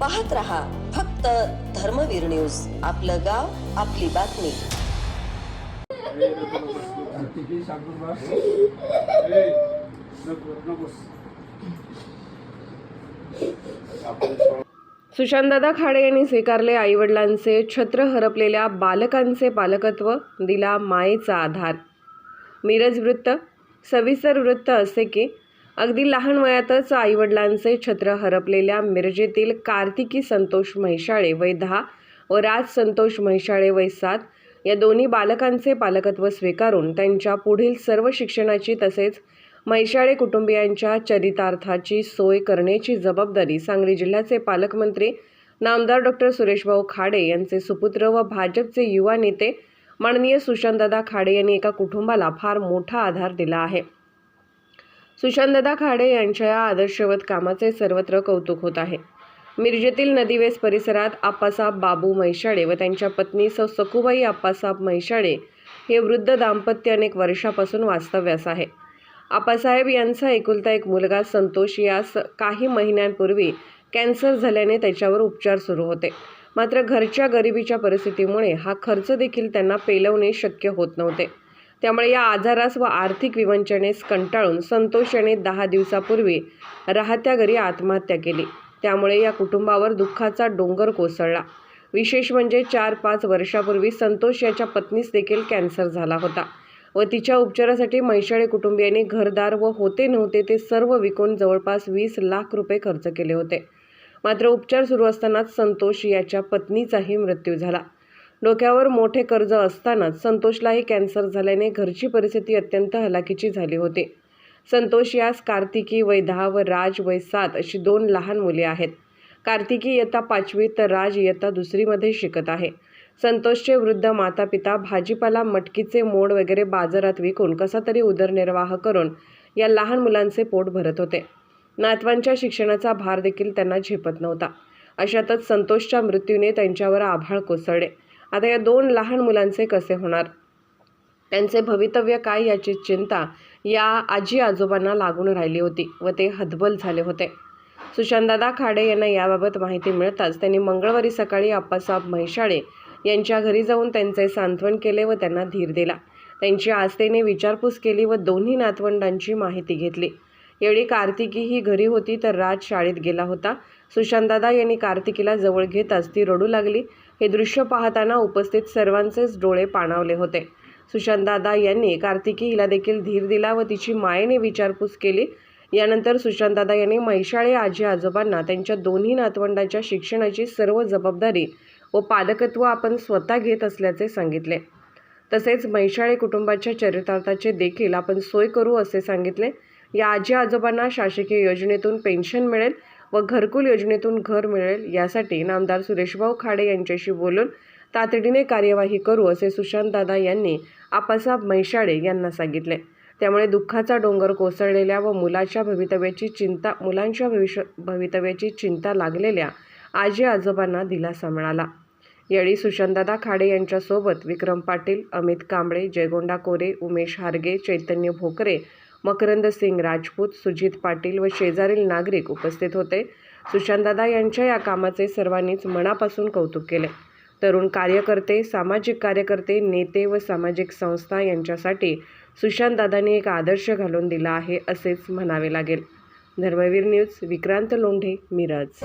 पाहत रहा फक्त धर्मवीर न्यूज. आपलं गाव आपली बातमी. सुशांतदादा खाडे यांनी स्वीकारले आईवडिलांचे छत्र हरपलेल्या बालकांचे पालकत्व दिला मायेचा आधार. मिरज वृत्त सविस्तर वृत्त असे की अगदी लहान वयातच आईवडिलांचे छत्र हरपलेल्या मिरजेतील कार्तिकी संतोष म्हैशाळे वय दहा व राज संतोष म्हैशाळे वय सात या दोन्ही बालकांचे पालकत्व स्वीकारून त्यांच्या पुढील सर्व शिक्षणाची तसेच म्हैशाळे कुटुंबियांच्या चरितार्थाची सोय करण्याची जबाबदारी सांगली जिल्ह्याचे पालकमंत्री नामदार डॉक्टर सुरेशभाऊ खाडे यांचे सुपुत्र व भाजपचे युवा नेते माननीय सुशांतदादा खाडे यांनी एका कुटुंबाला फार मोठा आधार दिला आहे. सुशांतदा खाडे यांच्या या आदर्शवत कामाचे सर्वत्र कौतुक होत आहे. मिरजेतील नदीवेस परिसरात आप्पासाहेब बाबू म्हैशाळे व त्यांच्या पत्नी सौ सकुबाई आप्पासाहेब म्हैसाळे हे वृद्ध दाम्पत्य अनेक वर्षापासून वास्तव्यास आहे. आप्पासाहेब यांचा एकुलता एक मुलगा संतोष यास काही महिन्यांपूर्वी कॅन्सर झाल्याने त्याच्यावर उपचार सुरू होते. मात्र घरच्या गरिबीच्या परिस्थितीमुळे हा खर्च देखील त्यांना पेलवणे शक्य होत नव्हते. त्यामुळे या आजारास व आर्थिक विवंचनेस कंटाळून संतोष याने दहा दिवसापूर्वी राहत्या घरी आत्महत्या केली. त्यामुळे या कुटुंबावर दुःखाचा डोंगर कोसळला. विशेष म्हणजे चार पाच वर्षापूर्वी संतोष याच्या पत्नीस देखील कॅन्सर झाला होता व तिच्या उपचारासाठी म्हैसाळे कुटुंबियांनी घरदार व होते नव्हते ते सर्व विकून जवळपास वीस लाख रुपये खर्च केले होते. मात्र उपचार सुरू असतानाच संतोष याच्या पत्नीचाही मृत्यू झाला. डोक्यावर मोठे कर्ज असतानाच संतोषलाही कॅन्सर झाल्याने घरची परिस्थिती अत्यंत हलाखीची झाली होती. संतोष यास कार्तिकी वय दहा व राज वय सात अशी दोन लहान मुले आहेत. कार्तिकी इयत्ता पाचवी तर राज इयत्ता दुसरीमध्ये शिकत आहे. संतोषचे वृद्ध माता पिता भाजीपाला मटकीचे मोड वगैरे बाजारात विकून कसा तरी उदरनिर्वाह करून या लहान मुलांचे पोट भरत होते. नातवांच्या शिक्षणाचा भार देखील त्यांना झेपत नव्हता. अशातच संतोषच्या मृत्यूने त्यांच्यावर आभाळ कोसळले. आता या दोन लहान मुलांचे कसे होणार? त्यांचे भवितव्य काय याची चिंता या आजी आजोबांना लागून राहिली होती व ते हतबल झाले होते. सुशांतदादा खाडे यांना याबाबत माहिती मिळताच त्यांनी मंगळवारी सकाळी आप्पासाहेब म्हैशाळे यांच्या घरी जाऊन त्यांचे सांत्वन केले व त्यांना धीर दिला. त्यांची आस्थेने विचारपूस केली व दोन्ही नातवंडांची माहिती घेतली. एवढी कार्तिकी ही घरी होती तर राज शाळेत गेला होता. सुशांतदादा यांनी कार्तिकीला जवळ घेताच ती रडू लागली. हे दृश्य पाहताना उपस्थित सर्वांचेच डोळे पाणावले होते. सुशांतदादा यांनी कार्तिकी हिला देखील धीर दिला व तिची मायेने विचारपूस केली. यानंतर सुशांतदादा यांनी महिषाळे आजी आजोबांना त्यांच्या दोन्ही नातवंडाच्या शिक्षणाची सर्व जबाबदारी व पालकत्व आपण स्वतः घेत असल्याचे सांगितले. तसेच म्हैसाळे कुटुंबाच्या चरितार्थाचे देखील आपण सोय करू असे सांगितले. या आजी आजोबांना शासकीय योजनेतून पेन्शन मिळेल व घरकुल योजनेतून घर मिळेल यासाठी नामदार सुरेशभाऊ खाडे यांच्याशी बोलून तातडीने कार्यवाही करू असे सुशांतदादा यांनी आपासाहेब म्हैसाळे यांना सांगितले. त्यामुळे दुःखाचा डोंगर कोसळलेल्या व मुलाच्या भवितव्याची चिंता मुलांच्या भविष्य भवितव्याची चिंता लागलेल्या आजी आजोबांना दिलासा मिळाला. यावेळी सुशांतदादा खाडे यांच्यासोबत विक्रम पाटील अमित कांबळे जयगोंडा कोरे उमेश हारगे चैतन्य भोकरे मकरंद सिंग राजपूत सुजित पाटील व शेजारील नागरिक उपस्थित होते. सुशांतदादा यांच्या या कामाचे सर्वांनीच मनापासून कौतुक केले. तरुण कार्यकर्ते सामाजिक कार्यकर्ते नेते व सामाजिक संस्था यांच्यासाठी सुशांतदादांनी एक आदर्श घालून दिला आहे असेच म्हणावे लागेल. धर्मवीर न्यूज विक्रांत लोंढे मिरज.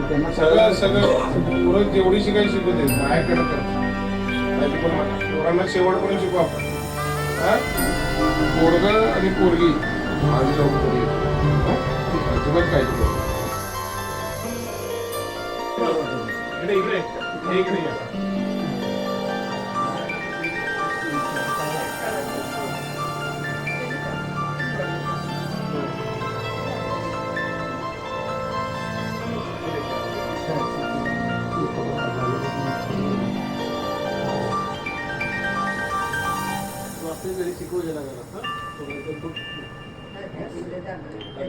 त्यांना सगळं सगळं पोरं जेवढी शिकायला शिकू दे माझ्याकडे कर. नाही पण म्हणा पोरांना शेवटपर्यंत शिकू आपण. हा? पोरग आणि पोरगी. माझी. हा? अजिबात काय इकडे इकडे. इकडे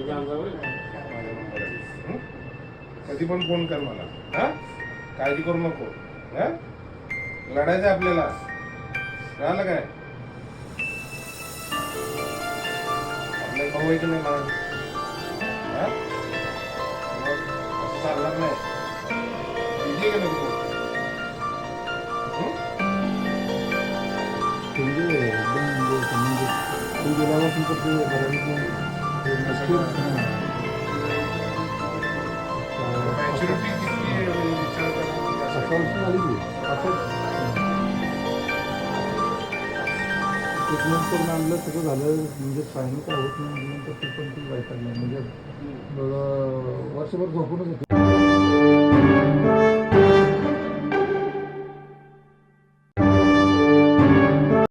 अंगावर हं? कधी पण फोन कर मला हा काळजी करू नको हा लढायचं आहे आपल्याला कळालं काय आपला एक भाऊ आहे की नाही मला हा? मग असं चालणार नाही किती आहे का नको वर्ष झाली की असं ट्रीटमेंट करून आणलं सगळं झालं म्हणजे फायनल काय होत नाही म्हटल्यानंतर ती पण ती वैतागली म्हणजे वर्षभर झोपूनच होती